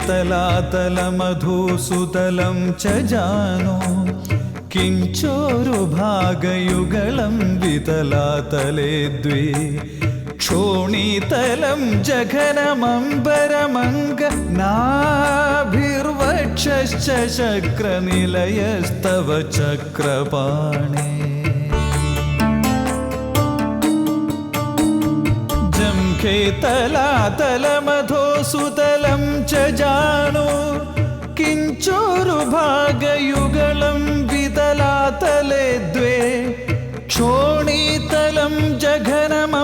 ജംഘേതലാതലമധൂസുതലം ച ജാനോ. കിഞ്ചോരുഭാഗയുഗളം വിതലാതലേ ദ്വേ. ക്ഷോണീതലം ജഘനമംബരമംഗ നാഭിർവക്ഷശ്ച ശക്രനിലയസ്തവ मुखे तलातलमधोसुतलं च जानो किञ्चोरुभागयुगलं वितलातले द्वे क्षोणीतलं जघनमम्बरमङ्ग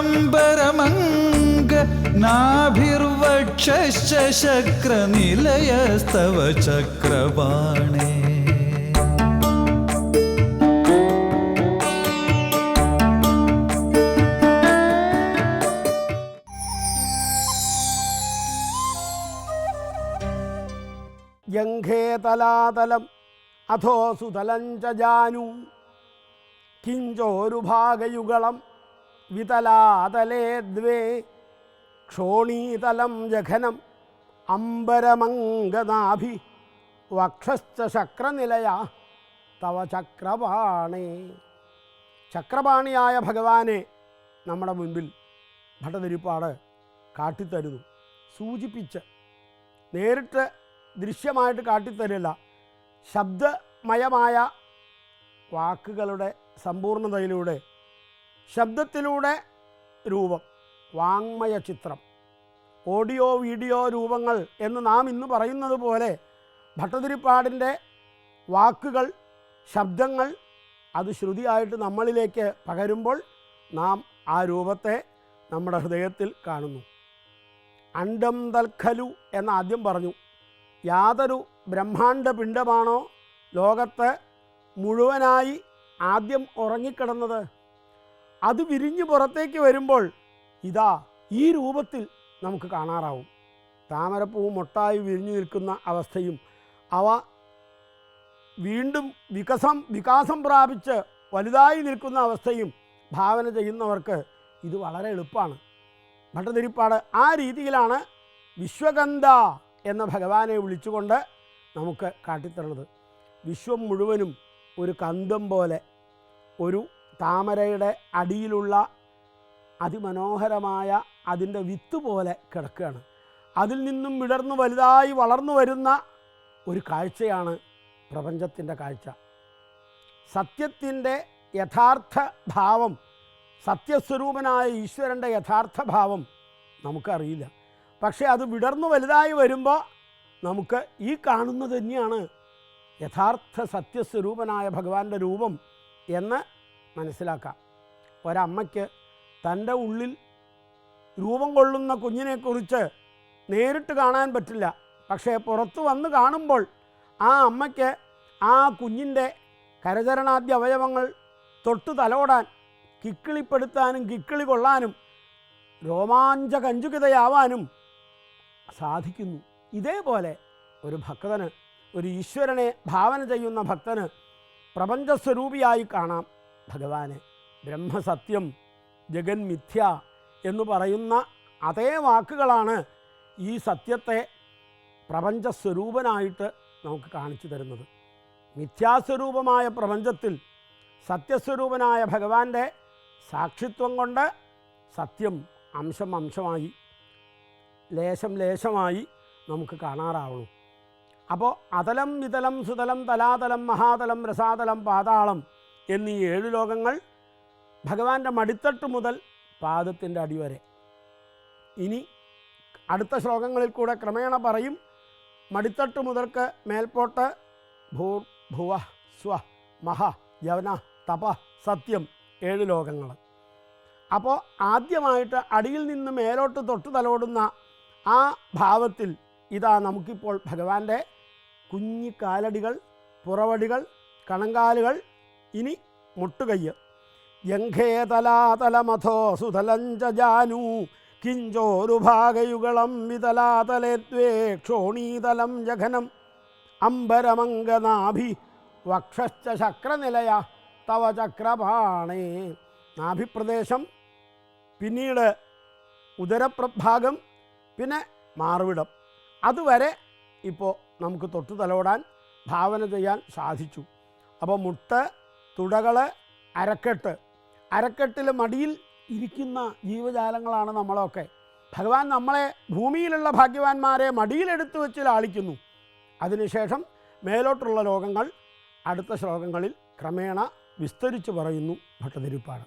नाभिर्वक्षश्च शक्रनिलयस्तव चक्रवाणे ജംഘേ തലാതലം അധോ സുതലം ച ജാനു. കിഞ്ചോരുഭാഗയുഗളം വിതലാതലേ ദ്വേ. ക്ഷോണീതലം ജഘനം അംബരമംഗനാഭി വക്ഷശ്ച ശക്രനിലയ തവ ചക്രപാണേ. ചക്രപാണിയായ ഭഗവാനെ നമ്മുടെ മുൻപിൽ ഭട്ടതിരിപ്പാട് കാട്ടിത്തരുന്നു. സൂചിപ്പിച്ച് നേരിട്ട് ദൃശ്യമായിട്ട് കാട്ടിത്തരില്ല. ശബ്ദമയമായ വാക്കുകളുടെ സമ്പൂർണതയിലൂടെ ശബ്ദത്തിലൂടെ രൂപം വാങ്മയ ചിത്രം ഓഡിയോ വീഡിയോ രൂപങ്ങൾ എന്ന് നാം ഇന്ന് പറയുന്നത് പോലെ ഭട്ടതിരിപ്പാടിന്റെ വാക്കുകൾ ശബ്ദങ്ങൾ അത് ശ്രുതിയായിട്ട് നമ്മളിലേക്ക് പകരുമ്പോൾ നാം ആ രൂപത്തെ നമ്മുടെ ഹൃദയത്തിൽ കാണുന്നു. അണ്ടം തൽഖലു എന്ന് ആദ്യം പറഞ്ഞു. യാതൊരു ബ്രഹ്മാണ്ട പിണ്ഡമാണോ ലോകത്ത് മുഴുവനായി ആദ്യം ഉറങ്ങിക്കിടന്നത്? അത് വിരിഞ്ഞു പുറത്തേക്ക് വരുമ്പോൾ ഇതാ ഈ രൂപത്തിൽ നമുക്ക് കാണാറാവും. താമരപ്പൂവും മൊട്ടായി വിരിഞ്ഞു നിൽക്കുന്ന അവസ്ഥയും അവ വീണ്ടും വികസം വികാസം പ്രാപിച്ച് വലുതായി നിൽക്കുന്ന അവസ്ഥയും ഭാവന ചെയ്യുന്നവർക്ക് ഇത് വളരെ എളുപ്പമാണ്. ഭട്ടതിരിപ്പാട് ആ രീതിയിലാണ് വിശ്വഗന്ധ എന്ന ഭഗവാനെ വിളിച്ചുകൊണ്ട് നമുക്ക് കാട്ടിത്തരണത് വിശ്വം മുഴുവനും ഒരു കന്തം പോലെ ഒരു താമരയുടെ അടിയിലുള്ള അതിമനോഹരമായ അതിന്റെ വിത്ത് പോലെ കിടക്കുകയാണ്. അതിൽ നിന്നും വിടർന്ന് വലുതായി വളർന്നു വരുന്ന ഒരു കാഴ്ചയാണ് പ്രപഞ്ചത്തിന്റെ കാഴ്ച. സത്യത്തിന്റെ യഥാർത്ഥ ഭാവം സത്യസ്വരൂപനായ ഈശ്വരന്റെ യഥാർത്ഥ ഭാവം നമുക്കറിയില്ല. പക്ഷേ അത് വിടർന്നു വലുതായി വരുമ്പോൾ നമുക്ക് ഈ കാണുന്നത് തന്നെയാണ് യഥാർത്ഥ സത്യസ്വരൂപനായ ഭഗവാന്റെ രൂപം എന്ന് മനസ്സിലാക്കാം. ഒരമ്മയ്ക്ക് തന്റെ ഉള്ളിൽ രൂപം കൊള്ളുന്ന കുഞ്ഞിനെക്കുറിച്ച് നേരിട്ട് കാണാൻ പറ്റില്ല. പക്ഷേ പുറത്തു വന്ന് കാണുമ്പോൾ ആ അമ്മയ്ക്ക് ആ കുഞ്ഞിന്റെ കരചരണാദ്യ അവയവങ്ങൾ തൊട്ട് തലോടാൻ കിക്കിളിപ്പെടുത്താനും കിക്കിളി കൊള്ളാനും രോമാഞ്ചകഞ്ചുകിതയാവാനും സാധിക്കുന്നു. ഇതേപോലെ ഒരു ഭക്തന് ഒരു ഈശ്വരനെ ഭാവന ചെയ്യുന്ന ഭക്തന് പ്രപഞ്ചസ്വരൂപിയായി കാണാം ഭഗവാനെ. ബ്രഹ്മസത്യം ജഗൻ മിഥ്യ എന്ന് പറയുന്ന അതേ വാക്കുകളാണ് ഈ സത്യത്തെ പ്രപഞ്ചസ്വരൂപനായിട്ട് നമുക്ക് കാണിച്ചു തരുന്നത്. മിഥ്യാസ്വരൂപമായ പ്രപഞ്ചത്തിൽ സത്യസ്വരൂപനായ ഭഗവാന്റെ സാക്ഷിത്വം കൊണ്ട് സത്യം അംശം അംശമായി ലേശം ലേശമായി നമുക്ക് കാണാറാവുള്ളൂ അപ്പോൾ അതലം വിതലം സുതലം തലാതലം മഹാതലം രസാതലം പാതാളം എന്നീ ഏഴ് ലോകങ്ങൾ ഭഗവാന്റെ മടിത്തട്ട് മുതൽ പാദത്തിന്റെ അടിവരെ ഇനി അടുത്ത ശ്ലോകങ്ങളിൽ കൂടെ ക്രമേണ പറയും മടിത്തട്ട് മുതൽക്ക് മേൽപോട്ട് ഭൂർ ഭുവ സ്വ മഹ യവന തപ സത്യം ഏഴ് ലോകങ്ങൾ. അപ്പോൾ ആദ്യമായിട്ട് അടിയിൽ നിന്ന് മേലോട്ട് തൊട്ട് തലോടുന്ന ആ ഭാവത്തിൽ ഇതാ നമുക്കിപ്പോൾ ഭഗവാന്റെ കുഞ്ഞി കാലടികൾ പുറവടികൾ കണങ്കാലുകൾ ഇനി മുട്ടുകയ്യ്. യംഘേതലാതലമഥോ സുതലഞ്ച ജാനു കിഞ്ചോരുഭാഗയുഗളം വിതലാതലേ ദ്വേ ക്ഷോണീതലം ജഘനം അംബരമംഗനാഭി വക്ഷശ്ച ശക്രനിലയ തവ ചക്രപാണേ. നാഭിപ്രദേശം പിന്നീട് ഉദരപ്രഭാഗം പിന്നെ മാറുവിടം അതുവരെ ഇപ്പോൾ നമുക്ക് തൊട്ടു തലോടാൻ ഭാവന ചെയ്യാൻ സാധിച്ചു. അപ്പോൾ മുട്ട് തുടകൾ അരക്കെട്ട്. അരക്കെട്ടിൽ മടിയിൽ ഇരിക്കുന്ന ജീവജാലങ്ങളാണ് നമ്മളൊക്കെ. ഭഗവാൻ നമ്മളെ ഭൂമിയിലുള്ള ഭാഗ്യവാന്മാരെ മടിയിലെടുത്തു വെച്ച് ലാളിക്കുന്നു. അതിനുശേഷം മേലോട്ടുള്ള ലോകങ്ങൾ അടുത്ത ശ്ലോകങ്ങളിൽ ക്രമേണ വിസ്തരിച്ചു പറയുന്നു ഭട്ടതിരിപ്പാട്.